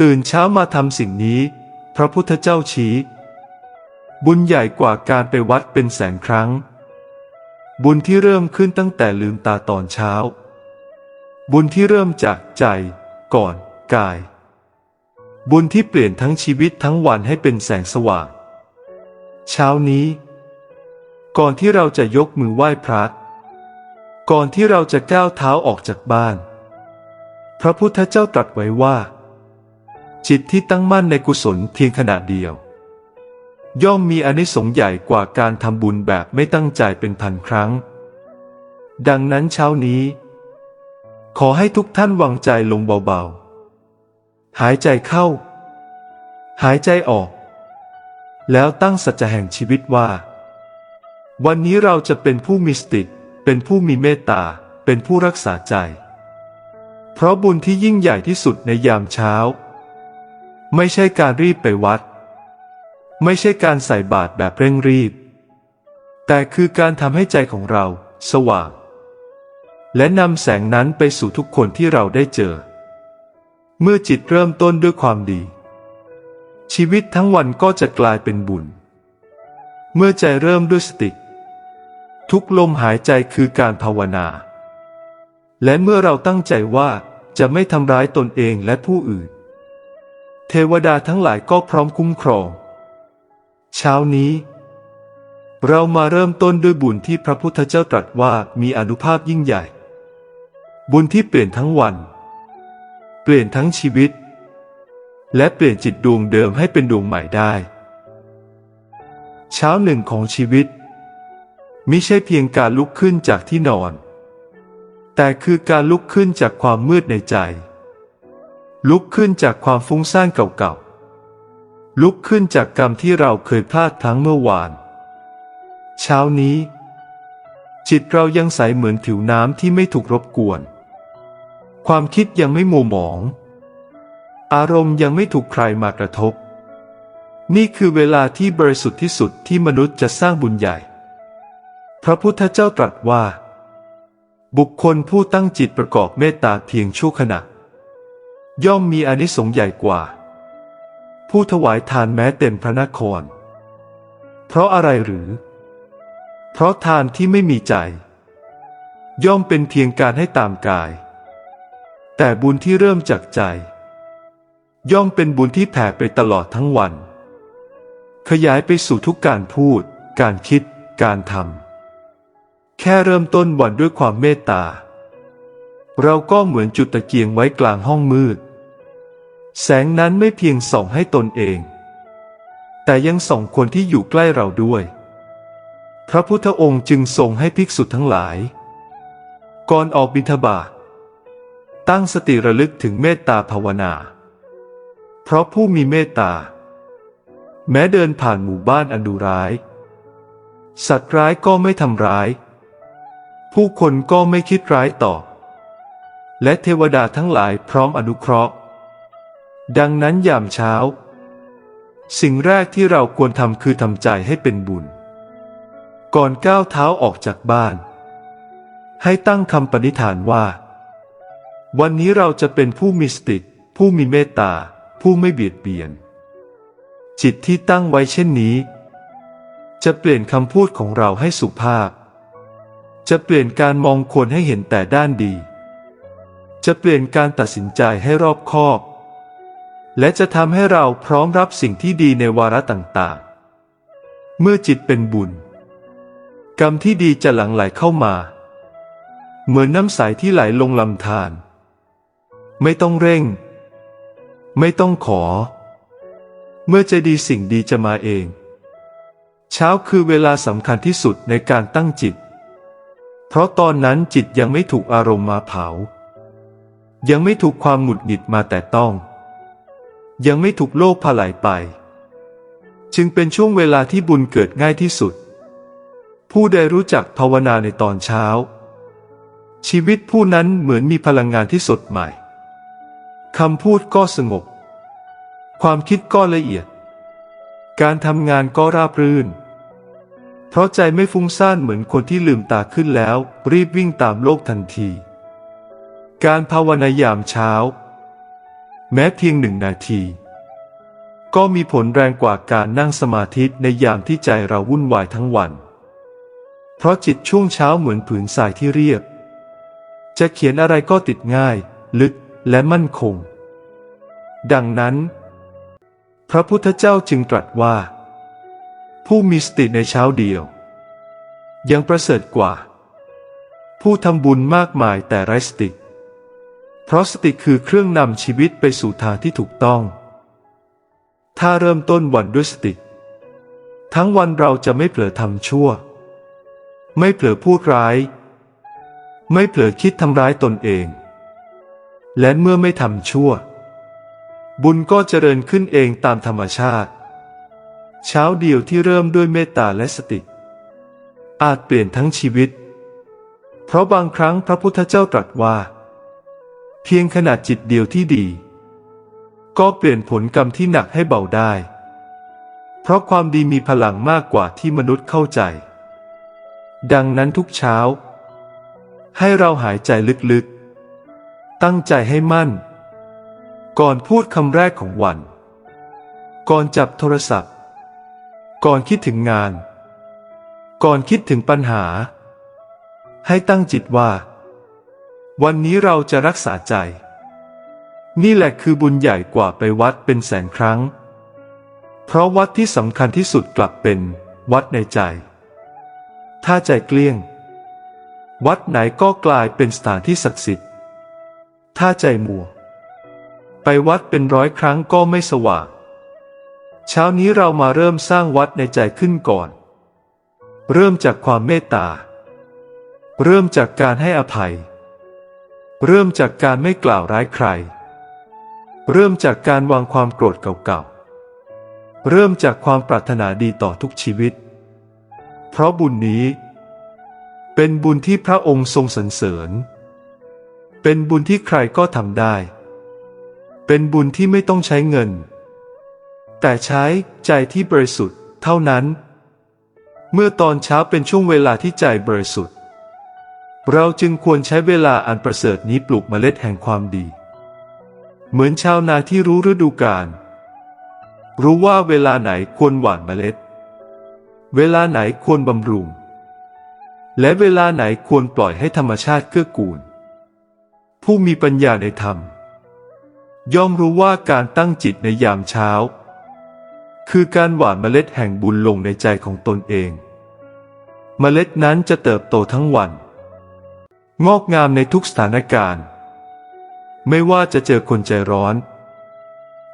ตื่นเช้ามาทำสิ่งนี้ พระพุทธเจ้าชี้ บุญใหญ่กว่าการไปวัดเป็นแสนครั้ง บุญที่เริ่มขึ้นตั้งแต่ลืมตาตอนเช้า บุญที่เริ่มจากใจ ก่อนกาย บุญที่เปลี่ยนทั้งชีวิตทั้งวันให้เป็นแสงสว่าง เช้านี้ ก่อนที่เราจะยกมือไหว้พระก่อนที่เราจะก้าวเท้าออกจากบ้าน พระพุทธเจ้าตรัสไว้ว่า จิตที่ตั้งมั่นในกุศลเพียงขณะเดียว ย่อมมีอนิสงส์ใหญ่กว่าการทำบุญแบบไม่ตั้งใจเป็นพันครั้ง ดังนั้นเช้านี้ ขอให้ทุกท่านวางใจลงเบาๆ หายใจเข้า หายใจออก แล้วตั้งสัจจะแห่งชีวิตว่า วันนี้เราจะเป็นผู้มีสติ เป็นผู้มีเมตตา เป็นผู้รักษาใจ เพราะบุญที่ยิ่งใหญ่ที่สุดในยามเช้า ไม่ใช่การรีบไปวัด ไม่ใช่การใส่บาตรแบบเร่งรีบ แต่คือการทำให้ใจของเราสว่าง และนำแสงนั้นไปสู่ทุกคนที่เราได้เจอ เมื่อจิตเริ่มต้นด้วยความดี ชีวิตทั้งวันก็จะกลายเป็นบุญ เมื่อใจเริ่มด้วยสติ ทุกลมหายใจคือการภาวนา และเมื่อเราตั้งใจว่าจะไม่ทำร้ายตนเองและผู้อื่น ทวดาทั้งหลายก็พร้อมคุ้มครอง เช้านี้ เรามาเริ่มต้นด้วยบุญที่พระพุทธเจ้าตรัสว่ามีอนุภาพยิ่งใหญ่ บุญที่เปลี่ยนทั้งวัน เปลี่ยนทั้งชีวิต และเปลี่ยนจิตดวงเดิมให้เป็นดวงใหม่ได้ เช้าหนึ่งของชีวิตมิใช่เพียงการลุกขึ้นจากที่นอน แต่คือการลุกขึ้นจากความมืดในใจ ลุกขึ้นจากความฟุ้งซ่านเก่าๆ ลุกขึ้นจากกรรมที่เราเคยพลาดพลั้งเมื่อวาน เช้านี้ จิตเรายังใสเหมือนผิวน้ำที่ไม่ถูกรบกวน ความคิดยังไม่มัวหมอง อารมณ์ยังไม่ถูกใครมากระทบ นี่คือเวลาที่บริสุทธิ์ที่สุดที่มนุษย์จะสร้างบุญใหญ่ พระพุทธเจ้าตรัสว่า บุคคลผู้ตั้งจิตประกอบเมตตาเพียงชั่วขณะ ย่อมมีอานิสงส์ใหญ่กว่า ผู้ถวายทานแม้เต็มพระนคร เพราะอะไรหรือ เพราะทานที่ไม่มีใจ ย่อมเป็นเพียงการให้ตามกาย แต่บุญที่เริ่มจากใจ ย่อมเป็นบุญที่แผ่ไปตลอดทั้งวัน ขยายไปสู่ทุกการพูด การคิด การทำแค่เริ่มต้นวันด้วยความเมตตาเราก็เหมือนจุดตะเกียงไว้กลางห้องมืด แสงนั้นไม่เพียงส่องให้ตนเอง แต่ยังส่องคนที่อยู่ใกล้เราด้วย พระพุทธองค์จึงทรงให้ภิกษุทั้งหลาย ก่อนออกบิณฑบาตตั้งสติระลึกถึงเมตตาภาวนา เพราะผู้มีเมตตา แม้เดินผ่านหมู่บ้านอันดุร้าย สัตว์ร้ายก็ไม่ทำร้าย ผู้คนก็ไม่คิดร้ายต่อ และเทวดาทั้งหลายพร้อมอนุเคราะห์ ดังนั้นยามเช้า สิ่งแรกที่เราควรทำคือทำใจให้เป็นบุญ ก่อนก้าวเท้าออกจากบ้าน ให้ตั้งคำปณิธานว่า วันนี้เราจะเป็นผู้มีสติผู้มีเมตตา ผู้ไม่เบียดเบียน จิตที่ตั้งไว้เช่นนี้ จะเปลี่ยนคำพูดของเราให้สุภาพ จะเปลี่ยนการมองคนให้เห็นแต่ด้านดี จะเปลี่ยนการตัดสินใจให้รอบคอบ และจะทำให้เราพร้อมรับสิ่งที่ดีในวาระต่างๆ เมื่อจิตเป็นบุญ กรรมที่ดีจะหลั่งไหลเข้ามา เหมือนน้ำใสที่ไหลลงลำธารไม่ต้องเร่ง ไม่ต้องขอ เมื่อจะดีสิ่งดีจะมาเอง เช้าคือเวลาสำคัญที่สุดในการตั้งจิต เพราะตอนนั้นจิตยังไม่ถูกอารมณ์มาเผา ยังไม่ถูกความหงุดหงิดมาแต่ต้อง ยังไม่ถูกโลกพาไหลไป จึงเป็นช่วงเวลาที่บุญเกิดง่ายที่สุด ผู้ใดรู้จักภาวนาในตอนเช้า ชีวิตผู้นั้นเหมือนมีพลังงานที่สดใหม่คำพูดก็สงบ ความคิดก็ละเอียด การทำงานก็ราบรื่น เพราะใจไม่ฟุ้งซ่านเหมือนคนที่ลืมตาขึ้นแล้ว รีบวิ่งตามโลกทันที การภาวนายามเช้า แม้เพียงหนึ่งนาที ก็มีผลแรงกว่าการนั่งสมาธิในยามที่ใจเราวุ่นวายทั้งวัน เพราะจิตช่วงเช้าเหมือนผืนทรายที่เรียบ จะเขียนอะไรก็ติดง่าย ลึกและมั่นคง ดังนั้น พระพุทธเจ้าจึงตรัสว่า ผู้มีสติในเช้าเดียว ยังประเสริฐกว่า ผู้ทำบุญมากมายแต่ไร้สติ เพราะสติคือเครื่องนำชีวิตไปสู่ทางที่ถูกต้อง ถ้าเริ่มต้นวันด้วยสติ ทั้งวันเราจะไม่เผลอทำชั่ว ไม่เผลอพูดร้าย ไม่เผลอคิดทำร้ายตนเอง และเมื่อไม่ทำชั่ว บุญก็เจริญขึ้นเองตามธรรมชาติ เช้าเดียวที่เริ่มด้วยเมตตาและสติ อาจเปลี่ยนทั้งชีวิต เพราะบางครั้งพระพุทธเจ้าตรัสว่า เพียงขนาดจิตเดียวที่ดี ก็เปลี่ยนผลกรรมที่หนักให้เบาได้ เพราะความดีมีพลังมากกว่าที่มนุษย์เข้าใจ ดังนั้นทุกเช้า ให้เราหายใจลึกๆ ตั้งใจให้มั่น ก่อนพูดคำแรกของวัน ก่อนจับโทรศัพท์ ก่อนคิดถึงงาน ก่อนคิดถึงปัญหา ให้ตั้งจิตว่า วันนี้เราจะรักษาใจ นี่แหละคือบุญใหญ่กว่าไปวัดเป็นแสนครั้ง เพราะวัดที่สำคัญที่สุดกลับเป็นวัดในใจ ถ้าใจเกลี้ยง วัดไหนก็กลายเป็นสถานที่ศักดิ์สิทธิ์ ถ้าใจมัว ไปวัดเป็นร้อยครั้งก็ไม่สว่าง เช้านี้เรามาเริ่มสร้างวัดในใจขึ้นก่อน เริ่มจากความเมตตา เริ่มจากการให้อภัย เริ่มจากการไม่กล่าวร้ายใคร เริ่มจากการวางความโกรธเก่าๆ เริ่มจากความปรารถนาดีต่อทุกชีวิต เพราะบุญนี้ เป็นบุญที่พระองค์ทรงสรรเสริญ เป็นบุญที่ใครก็ทำได้ เป็นบุญที่ไม่ต้องใช้เงิน แต่ใช้ใจที่บริสุทธิ์เท่านั้น เมื่อตอนเช้าเป็นช่วงเวลาที่ใจบริสุทธิ์ เราจึงควรใช้เวลาอันประเสริฐนี้ปลูกเมล็ดแห่งความดี เหมือนชาวนาที่รู้ฤดูกาลรู้ว่าเวลาไหนควรหว่านเมล็ด เวลาไหนควรบำรุง และเวลาไหนควรปล่อยให้ธรรมชาติเกื้อกูล ผู้มีปัญญาในธรรม ย่อมรู้ว่าการตั้งจิตในยามเช้า คือการหว่านเมล็ดแห่งบุญลงในใจของตนเอง เมล็ดนั้นจะเติบโตทั้งวัน งอกงามในทุกสถานการณ์ ไม่ว่าจะเจอคนใจร้อน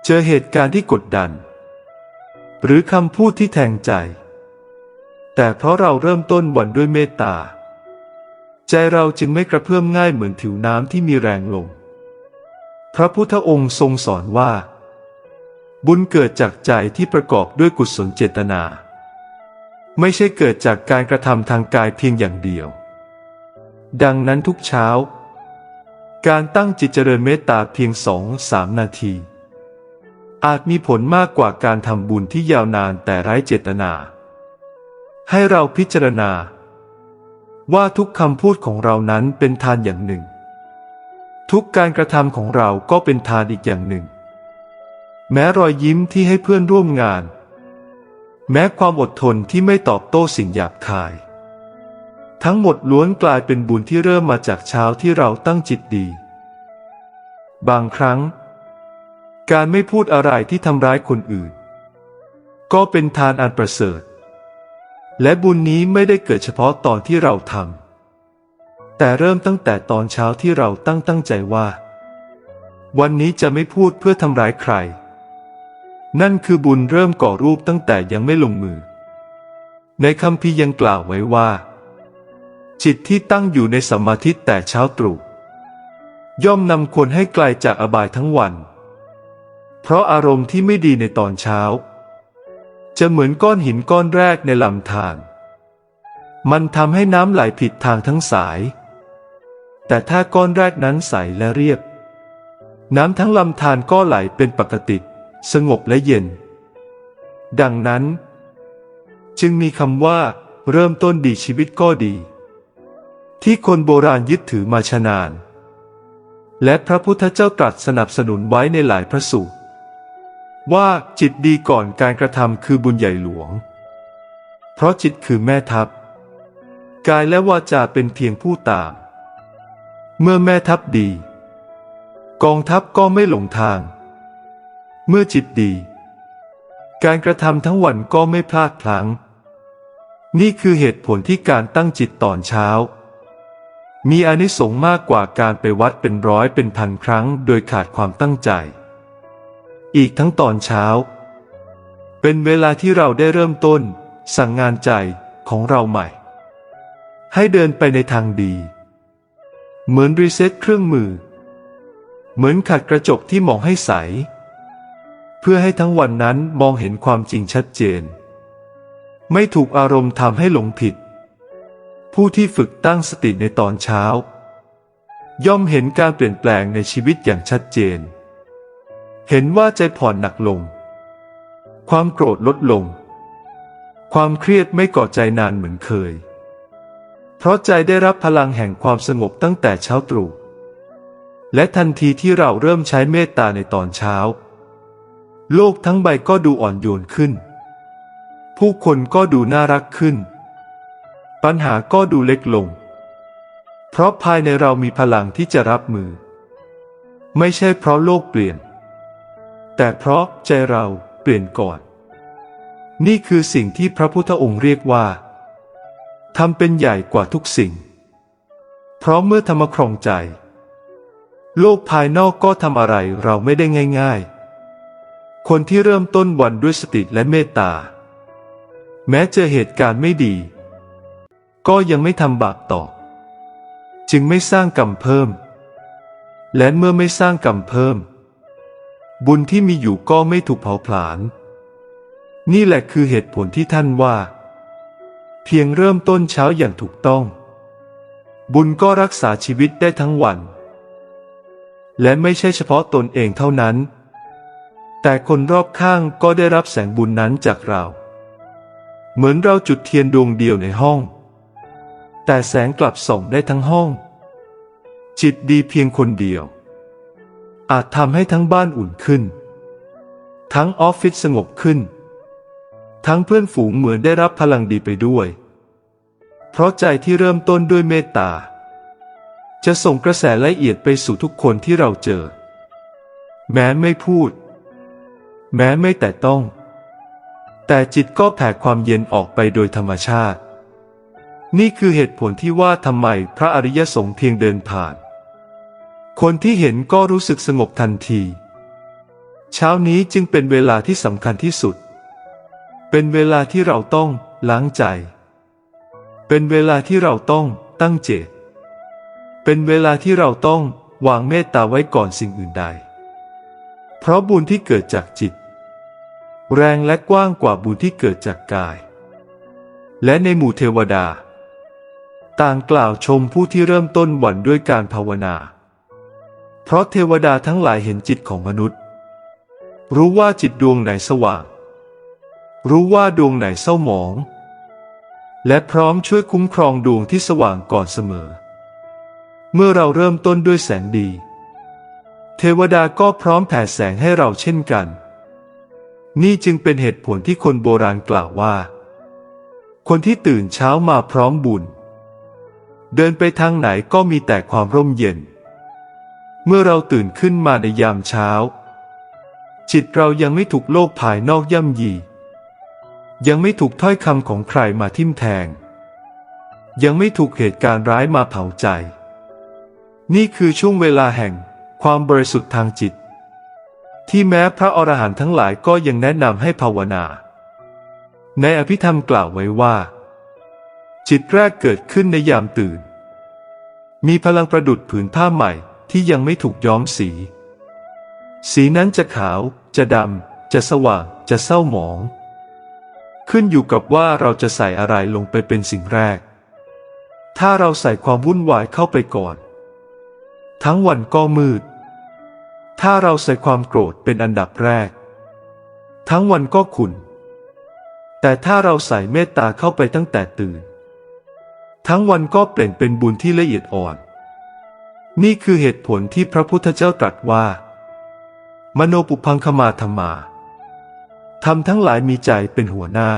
เจอเหตุการณ์ที่กดดัน หรือคำพูดที่แทงใจ แต่เพราะเราเริ่มต้นวันด้วยเมตตา ใจเราจึงไม่กระเพื่อมง่ายเหมือนผิวน้ำที่มีแรงลง พระพุทธองค์ทรงสอนว่า บุญเกิดจากใจที่ประกอบด้วยกุศลเจตนา ไม่ใช่เกิดจากการกระทำทางกายเพียงอย่างเดียว ดังนั้นทุกเช้า การตั้งจิตเจริญเมตตาเพียงสองสามนาที อาจมีผลมากกว่าการทำบุญที่ยาวนานแต่ไร้เจตนา ให้เราพิจารณา ว่าทุกคำพูดของเรานั้นเป็นทานอย่างหนึ่ง ทุกการกระทำของเราก็เป็นทานอีกอย่างหนึ่ง แม้รอยยิ้มที่ให้เพื่อนร่วมงาน แม้ความอดทนที่ไม่ตอบโต้สิ่งหยาบคาย ทั้งหมดล้วนกลายเป็นบุญที่เริ่มมาจากเช้าที่เราตั้งจิตดี บางครั้ง การไม่พูดอะไรที่ทำร้ายคนอื่น ก็เป็นทานอันประเสริฐ และบุญนี้ไม่ได้เกิดเฉพาะตอนที่เราทำแต่เริ่มตั้งแต่ตอนเช้าที่เราตั้งตั้งใจว่า วันนี้จะไม่พูดเพื่อทำร้ายใคร นั่นคือบุญเริ่มก่อรูปตั้งแต่ยังไม่ลงมือ ในคำพียังกล่าวไว้ว่า จิตที่ตั้งอยู่ในสมาธิแต่เช้าตรู่ย่อมนำคนให้ไกลจากอบายทั้งวัน เพราะอารมณ์ที่ไม่ดีในตอนเช้า จะเหมือนก้อนหินก้อนแรกในลำธารมันทำให้น้ำไหลผิดทางทั้งสาย แต่ถ้าก้อนแรกนั้นใสและเรียบ น้ำทั้งลำธารก็ไหลเป็นปกติ สงบและเย็น ดังนั้น จึงมีคำว่า เริ่มต้นดีชีวิตก็ดี ที่คนโบราณยึดถือมาชนาน และพระพุทธเจ้าตรัสสนับสนุนไว้ในหลายพระสูตร ว่าจิตดีก่อนการกระทำคือบุญใหญ่หลวง เพราะจิตคือแม่ทัพ กายและวาจาเป็นเพียงผู้ตาม เมื่อแม่ทัพดี กองทัพก็ไม่หลงทาง เมื่อจิตดี การกระทำทั้งวันก็ไม่พลาดพลั้ง นี่คือเหตุผลที่การตั้งจิตตอนเช้า มีอนิสงส์มากกว่าการไปวัดเป็นร้อยเป็นพันครั้งโดยขาดความตั้งใจ อีกทั้งตอนเช้า เป็นเวลาที่เราได้เริ่มต้น สั่งงานใจของเราใหม่ ให้เดินไปในทางดี เหมือนรีเซ็ตเครื่องมือ เหมือนขัดกระจกที่มองให้ใส เพื่อให้ทั้งวันนั้นมองเห็นความจริงชัดเจน ไม่ถูกอารมณ์ทำให้หลงผิด ผู้ที่ฝึกตั้งสติในตอนเช้า ย่อมเห็นการเปลี่ยนแปลงในชีวิตอย่างชัดเจน เห็นว่าใจผ่อนหนักลง ความโกรธลดลง ความเครียดไม่ก่อใจนานเหมือนเคย เพราะใจได้รับพลังแห่งความสงบตั้งแต่เช้าตรู่และทันทีที่เราเริ่มใช้เมตตาในตอนเช้า โลกทั้งใบก็ดูอ่อนโยนขึ้น ผู้คนก็ดูน่ารักขึ้น ปัญหาก็ดูเล็กลง เพราะภายในเรามีพลังที่จะรับมือ ไม่ใช่เพราะโลกเปลี่ยน แต่เพราะใจเราเปลี่ยนก่อน นี่คือสิ่งที่พระพุทธองค์เรียกว่าทำเป็นใหญ่กว่าทุกสิ่ง เพราะเมื่อธรรมครองใจ โลกภายนอกก็ทำอะไรเราไม่ได้ง่าย ๆ คนที่เริ่มต้นวันด้วยสติและเมตตา แม้เจอเหตุการณ์ไม่ดี ก็ยังไม่ทำบาปต่อ จึงไม่สร้างกรรมเพิ่ม และเมื่อไม่สร้างกรรมเพิ่ม บุญที่มีอยู่ก็ไม่ถูกเผาผลาญนี่แหละคือเหตุผลที่ท่านว่า เพียงเริ่มต้นเช้าอย่างถูกต้อง บุญก็รักษาชีวิตได้ทั้งวัน และไม่ใช่เฉพาะตนเองเท่านั้น แต่คนรอบข้างก็ได้รับแสงบุญนั้นจากเรา เหมือนเราจุดเทียนดวงเดียวในห้อง แต่แสงกลับส่องได้ทั้งห้อง จิตดีเพียงคนเดียว อาจทำให้ทั้งบ้านอุ่นขึ้น ทั้งออฟฟิศสงบขึ้น ทั้งเพื่อนฝูงเหมือนได้รับพลังดีไปด้วย เพราะใจที่เริ่มต้นด้วยเมตตา จะส่งกระแสละเอียดไปสู่ทุกคนที่เราเจอ แม้ไม่พูด แม้ไม่แต่ต้อง แต่จิตก็แผ่ความเย็นออกไปโดยธรรมชาติ นี่คือเหตุผลที่ว่าทำไมพระอริยสงฆ์เพียงเดินผ่าน คนที่เห็นก็รู้สึกสงบทันที เช้านี้จึงเป็นเวลาที่สำคัญที่สุด เป็นเวลาที่เราต้องล้างใจ เป็นเวลาที่เราต้องตั้งเจต เป็นเวลาที่เราต้องวางเมตตาไว้ก่อนสิ่งอื่นใด เพราะบุญที่เกิดจากจิต แรงและกว้างกว่าบุญที่เกิดจากกาย และในหมู่เทวดา ต่างกล่าวชมผู้ที่เริ่มต้นวันด้วยการภาวนา เพราะเทวดาทั้งหลายเห็นจิตของมนุษย์ รู้ว่าจิตดวงไหนสว่าง รู้ว่าดวงไหนเศร้าหมอง และพร้อมช่วยคุ้มครองดวงที่สว่างก่อนเสมอ เมื่อเราเริ่มต้นด้วยแสงดี เทวดาก็พร้อมแผ่แสงให้เราเช่นกัน นี่จึงเป็นเหตุผลที่คนโบราณกล่าวว่า คนที่ตื่นเช้ามาพร้อมบุญ เดินไปทางไหนก็มีแต่ความร่มเย็น เมื่อเราตื่นขึ้นมาในยามเช้า จิตเรายังไม่ถูกโลกภายนอกย่ำยี ยังไม่ถูกถ้อยคำของใครมาทิ่มแทง ยังไม่ถูกเหตุการณ์ร้ายมาเผาใจ นี่คือช่วงเวลาแห่งความบริสุทธิ์ทางจิต ที่แม้พระอรหันต์ทั้งหลายก็ยังแนะนำให้ภาวนา ในอภิธรรมกล่าวไว้ว่า จิตแรกเกิดขึ้นในยามตื่น มีพลังประดุดผืนผ้าใหม่ที่ยังไม่ถูกย้อมสี สีนั้นจะขาว จะดำ จะสว่าง จะเศร้าหมอง ขึ้นอยู่กับว่าเราจะใส่อะไรลงไปเป็นสิ่งแรก ถ้าเราใส่ความวุ่นวายเข้าไปก่อน ทั้งวันก็มืด ถ้าเราใส่ความโกรธเป็นอันดับแรก ทั้งวันก็ขุ่นแต่ถ้าเราใส่เมตตาเข้าไปตั้งแต่ตื่น ทั้งวันก็เปลี่ยนเป็นบุญที่ละเอียดอ่อน นี่คือเหตุผลที่พระพุทธเจ้าตรัสว่า มโนปุพังคมาธรรมาทำทั้งหลายมีใจเป็นหัวหน้า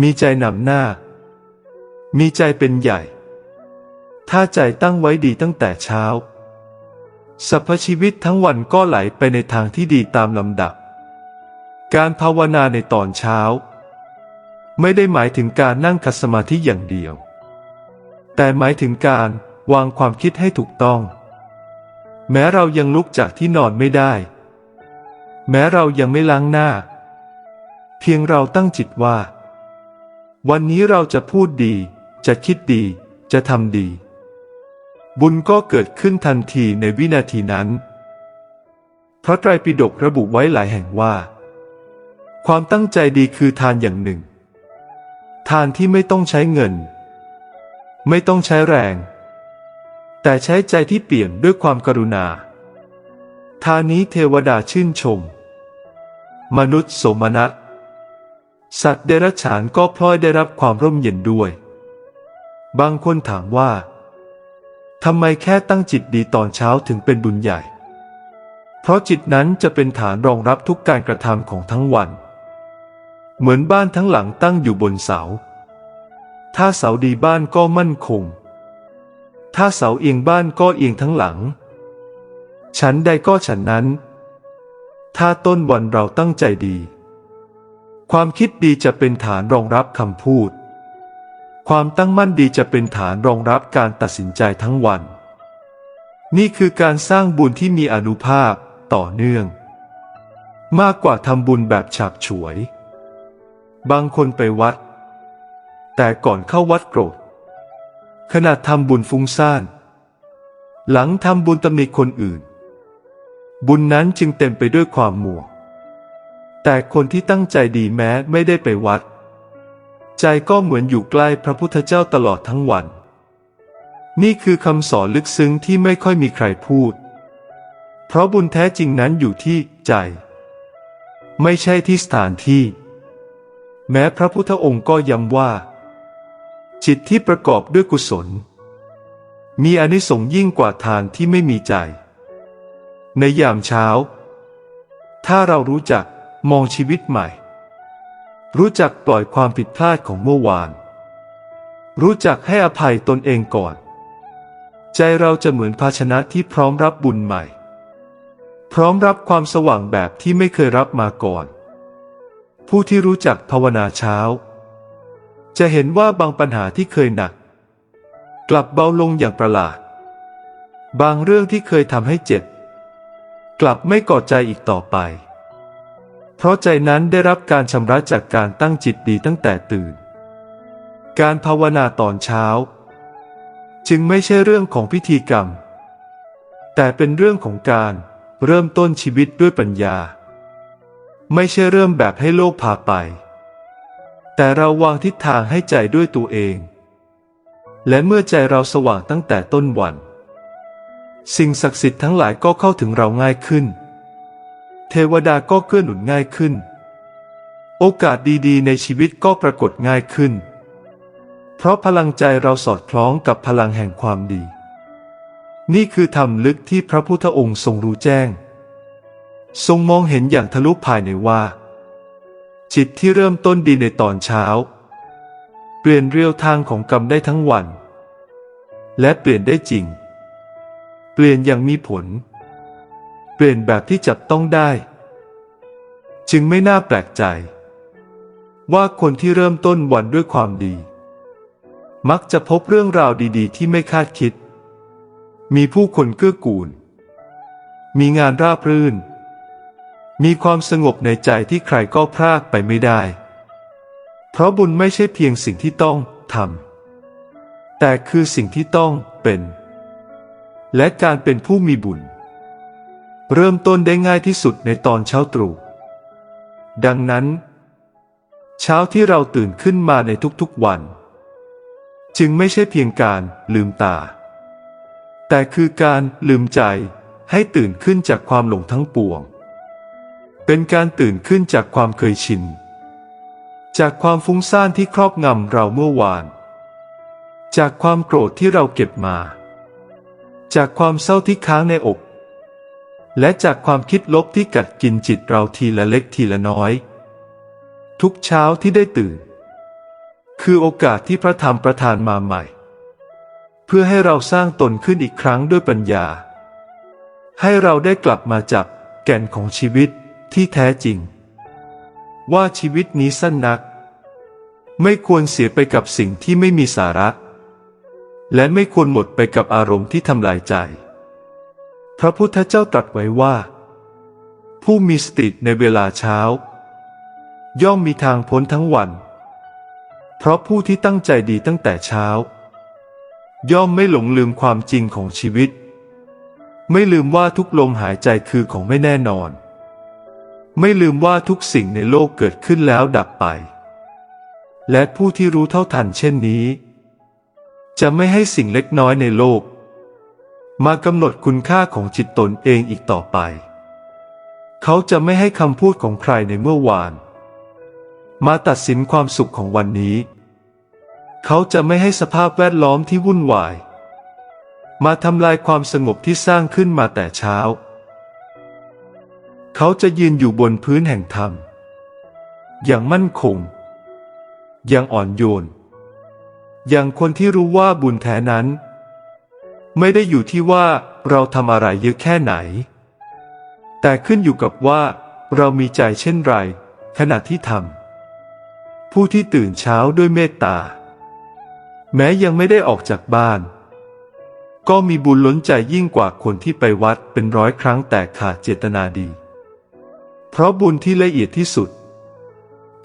มีใจนำหน้า มีใจเป็นใหญ่ ถ้าใจตั้งไว้ดีตั้งแต่เช้าสรรพชีวิตทั้งวันก็ไหลไปในทางที่ดีตามลำดับ การภาวนาในตอนเช้า ไม่ได้หมายถึงการนั่งคัดสมาธิอย่างเดียว แต่หมายถึงการวางความคิดให้ถูกต้อง แม้เรายังลุกจากที่นอนไม่ได้ แม้เรายังไม่ล้างหน้า เพียงเราตั้งจิตว่า วันนี้เราจะพูดดี จะคิดดี จะทำดี บุญก็เกิดขึ้นทันทีในวินาทีนั้น พระไตรปิฎกระบุไว้หลายแห่งว่า ความตั้งใจดีคือทานอย่างหนึ่ง ทานที่ไม่ต้องใช้เงิน ไม่ต้องใช้แรง แต่ใช้ใจที่เปลี่ยมด้วยความกรุณา ทานนี้เทวดาชื่นชม มนุษย์สมนัตสัตว์เดรัจฉานก็พลอยได้รับความร่มเย็นด้วย บางคนถามว่าทำไมแค่ตั้งจิตดีตอนเช้าถึงเป็นบุญใหญ่ เพราะจิตนั้นจะเป็นฐานรองรับทุกการกระทำของทั้งวัน เหมือนบ้านทั้งหลังตั้งอยู่บนเสา ถ้าเสาดีบ้านก็มั่นคง ถ้าเสาเอียงบ้านก็เอียงทั้งหลัง ฉันใดก็ฉันนั้น ถ้าต้นวันเราตั้งใจดี ความคิดดีจะเป็นฐานรองรับคำพูด ความตั้งมั่นดีจะเป็นฐานรองรับการตัดสินใจทั้งวัน นี่คือการสร้างบุญที่มีอนุภาพต่อเนื่อง มากกว่าทำบุญแบบฉาบฉวย บางคนไปวัด แต่ก่อนเข้าวัดโกรธ ขณะทำบุญฟุ้งซ่าน หลังทำบุญตำหนิคนอื่น บุญนั้นจึงเต็มไปด้วยความมัว แต่คนที่ตั้งใจดีแม้ไม่ได้ไปวัด ใจก็เหมือนอยู่ใกล้พระพุทธเจ้าตลอดทั้งวัน นี่คือคำสอนลึกซึ้งที่ไม่ค่อยมีใครพูด เพราะบุญแท้จริงนั้นอยู่ที่ใจ ไม่ใช่ที่สถานที่ แม้พระพุทธองค์ก็ย้ำว่า จิตที่ประกอบด้วยกุศล มีอนิสงส์ยิ่งกว่าทานที่ไม่มีใจ ในยามเช้า ถ้าเรารู้จักมองชีวิตใหม่ รู้จักปล่อยความผิดพลาดของเมื่อวาน รู้จักให้อภัยตนเองก่อน ใจเราจะเหมือนภาชนะที่พร้อมรับบุญใหม่ พร้อมรับความสว่างแบบที่ไม่เคยรับมาก่อน ผู้ที่รู้จักภาวนาเช้า จะเห็นว่าบางปัญหาที่เคยหนัก กลับเบาลงอย่างประหลาด บางเรื่องที่เคยทำให้เจ็บ กลับไม่กอดใจอีกต่อไป เพราะใจนั้นได้รับการชำระจากการตั้งจิตดีตั้งแต่ตื่น การภาวนาตอนเช้า จึงไม่ใช่เรื่องของพิธีกรรม แต่เป็นเรื่องของการเริ่มต้นชีวิตด้วยปัญญา ไม่ใช่เริ่มแบบให้โลกพาไป แต่เราวางทิศทางให้ใจด้วยตัวเอง และเมื่อใจเราสว่างตั้งแต่ต้นวัน สิ่งศักดิ์สิทธิ์ทั้งหลายก็เข้าถึงเราง่ายขึ้น เทวดาก็เกื้อหนุนง่ายขึ้น โอกาสดีๆ ในชีวิตก็ปรากฏง่ายขึ้น เพราะพลังใจเราสอดคล้องกับพลังแห่งความดี นี่คือธรรมลึกที่พระพุทธองค์ทรงรู้แจ้ง ทรงมองเห็นอย่างทะลุภายในว่า จิตที่เริ่มต้นดีในตอนเช้า เปลี่ยนเรียวทางของกรรมได้ทั้งวัน และเปลี่ยนได้จริง เปลี่ยนอย่างมีผล เปลี่ยนแบบที่จับต้องได้ จึงไม่น่าแปลกใจ ว่าคนที่เริ่มต้นวันด้วยความดี มักจะพบเรื่องราวดีๆ ที่ไม่คาดคิด มีผู้คนเกื้อกูล มีงานราบรื่น มีความสงบในใจที่ใครก็พรากไปไม่ได้ เพราะบุญไม่ใช่เพียงสิ่งที่ต้องทำ แต่คือสิ่งที่ต้องเป็น และการเป็นผู้มีบุญ เริ่มต้นได้ง่ายที่สุดในตอนเช้าตรู่ ดังนั้น เช้าที่เราตื่นขึ้นมาในทุกๆวัน จึงไม่ใช่เพียงการลืมตา แต่คือการลืมใจให้ตื่นขึ้นจากความหลงทั้งปวง เป็นการตื่นขึ้นจากความเคยชิน จากความฟุ้งซ่านที่ครอบงำเราเมื่อวาน จากความโกรธที่เราเก็บมา จากความเศร้าที่ค้างในอก และจากความคิดลบที่กัดกินจิตเราทีละเล็กทีละน้อย ทุกเช้าที่ได้ตื่น คือโอกาสที่พระธรรมประทานมาใหม่ เพื่อให้เราสร้างตนขึ้นอีกครั้งด้วยปัญญา ให้เราได้กลับมาจับแก่นของชีวิต ที่แท้จริง ว่าชีวิตนี้สั้นนัก ไม่ควรเสียไปกับสิ่งที่ไม่มีสาระ และไม่ควรหมดไปกับอารมณ์ที่ทำลายใจ พระพุทธเจ้าตรัสไว้ว่า ผู้มีสติในเวลาเช้า ย่อมมีทางพ้นทั้งวัน เพราะผู้ที่ตั้งใจดีตั้งแต่เช้า ย่อมไม่หลงลืมความจริงของชีวิต ไม่ลืมว่าทุกลมหายใจคือของไม่แน่นอน ไม่ลืมว่าทุกสิ่งในโลกเกิดขึ้นแล้วดับไป และผู้ที่รู้เท่าทันเช่นนี้ จะไม่ให้สิ่งเล็กน้อยในโลก มากำหนดคุณค่าของจิตตนเองอีกต่อไป เขาจะไม่ให้คำพูดของใครในเมื่อวาน มาตัดสินความสุขของวันนี้ เขาจะไม่ให้สภาพแวดล้อมที่วุ่นวาย มาทำลายความสงบที่สร้างขึ้นมาแต่เช้า เขาจะยืนอยู่บนพื้นแห่งธรรม อย่างมั่นคง อย่างอ่อนโยน อย่างคนที่รู้ว่าบุญแท้นั้น ไม่ได้อยู่ที่ว่าเราทำอะไรเยอะแค่ไหน แต่ขึ้นอยู่กับว่าเรามีใจเช่นไร ขณะที่ทำผู้ที่ตื่นเช้าด้วยเมตตา แม้ยังไม่ได้ออกจากบ้าน ก็มีบุญล้นใจยิ่งกว่าคนที่ไปวัดเป็นร้อยครั้งแต่ขาดเจตนาดี เพราะบุญที่ละเอียดที่สุด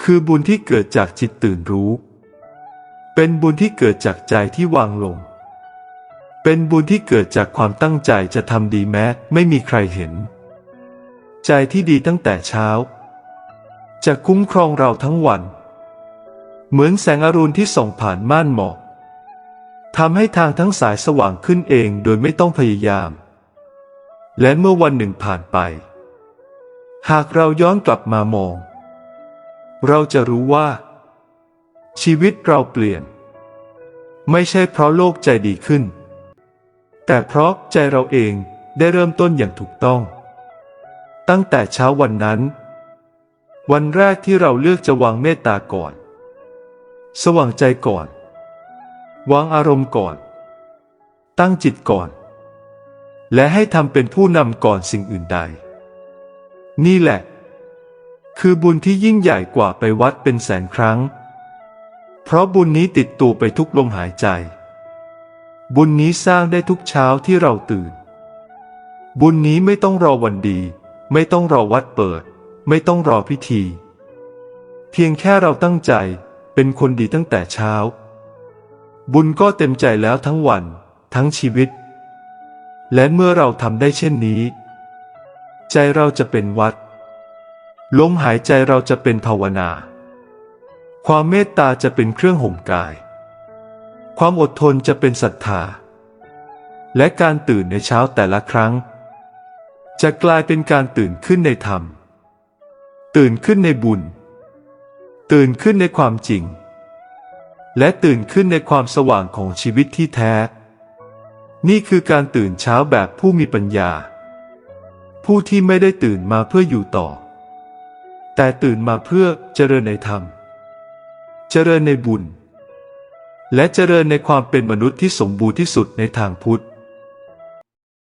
คือบุญที่เกิดจากจิตตื่นรู้ เป็นบุญที่เกิดจากใจที่วางลง เป็นบุญที่เกิดจากความตั้งใจจะทำดีแม้ไม่มีใครเห็น ใจที่ดีตั้งแต่เช้า จะคุ้มครองเราทั้งวัน เหมือนแสงอรุณที่ส่องผ่านม่านหมอกทำให้ทางทั้งสายสว่างขึ้นเองโดยไม่ต้องพยายาม และเมื่อวันหนึ่งผ่านไป หากเราย้อนกลับมามอง เราจะรู้ว่า ชีวิตเราเปลี่ยน ไม่ใช่เพราะโลกใจดีขึ้น แต่เพราะใจเราเองได้เริ่มต้นอย่างถูกต้อง ตั้งแต่เช้าวันนั้น วันแรกที่เราเลือกจะวางเมตตาก่อน สว่างใจก่อน วางอารมณ์ก่อน ตั้งจิตก่อน และให้ทำเป็นผู้นำก่อนสิ่งอื่นใด นี่แหละ คือบุญที่ยิ่งใหญ่กว่าไปวัดเป็นแสนครั้ง เพราะบุญนี้ติดตัวไปทุกลมหายใจ บุญนี้สร้างได้ทุกเช้าที่เราตื่น บุญนี้ไม่ต้องรอวันดี ไม่ต้องรอวัดเปิด ไม่ต้องรอพิธี เพียงแค่เราตั้งใจเป็นคนดีตั้งแต่เช้า บุญก็เต็มใจแล้วทั้งวัน ทั้งชีวิต และเมื่อเราทำได้เช่นนี้ ใจเราจะเป็นวัด ลมหายใจเราจะเป็นภาวนา ความเมตตาจะเป็นเครื่องห่มกาย ความอดทนจะเป็นศรัทธา และการตื่นในเช้าแต่ละครั้ง จะกลายเป็นการตื่นขึ้นในธรรม ตื่นขึ้นในบุญ ตื่นขึ้นในความจริง และตื่นขึ้นในความสว่างของชีวิตที่แท้ นี่คือการตื่นเช้าแบบผู้มีปัญญา ผู้ที่ไม่ได้ตื่นมาเพื่ออยู่ต่อ แต่ตื่นมาเพื่อเจริญในธรรม เจริญในบุญ และเจริญในความเป็นมนุษย์ที่สมบูรณ์ที่สุดในทางพุทธ